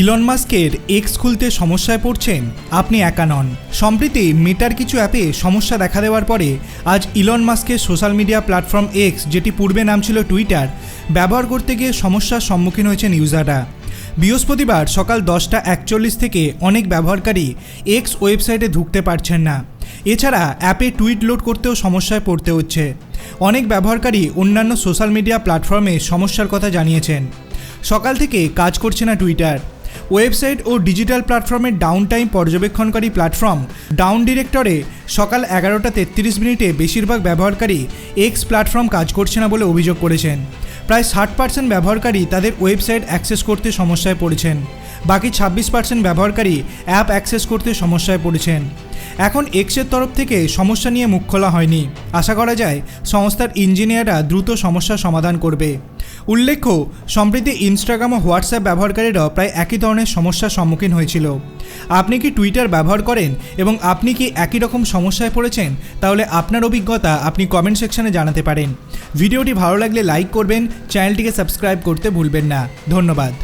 Elon মাস্কের x খুলতে সমস্যায় পড়ছেন? আপনি একা নন। সম্প্রতি মেটার কিছু অ্যাপে সমস্যা দেখা দেওয়ার পরে আজ ইলন মাস্কের সোশ্যাল মিডিয়া প্ল্যাটফর্ম এক্স যেটি পূর্বে নাম ছিল টুইটার ব্যবহার করতে গিয়ে সমস্যার সম্মুখীন হয়েছেন ইউজাররা বৃহস্পতিবার সকাল দশটা একচল্লিশ থেকে অনেক ব্যবহারকারী এক্স ওয়েবসাইটে ঢুকতে পারছেন না। এছাড়া অ্যাপে টুইট লোড করতেও সমস্যায় পড়তে হচ্ছে। অনেক ব্যবহারকারী অন্যান্য সোশ্যাল মিডিয়া প্ল্যাটফর্মে সমস্যার কথা জানিয়েছেন। সকাল থেকে কাজ করছে না টুইটার ওয়েবসাইট ও ডিজিটাল প্ল্যাটফর্মের ডাউন টাইম পর্যবেক্ষণকারী প্ল্যাটফর্ম ডাউন ডিরেক্টরে সকাল এগারোটা তেত্রিশ মিনিটে বেশিরভাগ ব্যবহারকারী এক্স প্ল্যাটফর্ম কাজ করছে না বলে অভিযোগ করেছেন। প্রায় ষাট পার্সেন্ট ব্যবহারকারী তাদের ওয়েবসাইট অ্যাক্সেস করতে সমস্যায় পড়েছেন। বাকি ছাব্বিশ পার্সেন্ট ব্যবহারকারী অ্যাপ অ্যাক্সেস করতে সমস্যায় পড়েছেন। এখন এক্সের তরফ থেকে সমস্যা নিয়ে মুখ খোলা হয়নি। আশা করা যায় সংস্থার ইঞ্জিনিয়াররা দ্রুত সমস্যার সমাধান করবে। উল্লেখ্য, সম্প্রতি ইনস্টাগ্রাম ও হোয়াটসঅ্যাপ ব্যবহারকারীরাও প্রায় একই ধরনের সমস্যার সম্মুখীন হয়েছিল। আপনি কি টুইটার ব্যবহার করেন এবং আপনি কি একই রকম সমস্যায় পড়েছেন? তাহলে আপনার অভিজ্ঞতা আপনি কমেন্ট সেকশনে জানাতে পারেন। ভিডিওটি ভালো লাগলে লাইক করবেন, চ্যানেলটিকে সাবস্ক্রাইব করতে ভুলবেন না। ধন্যবাদ।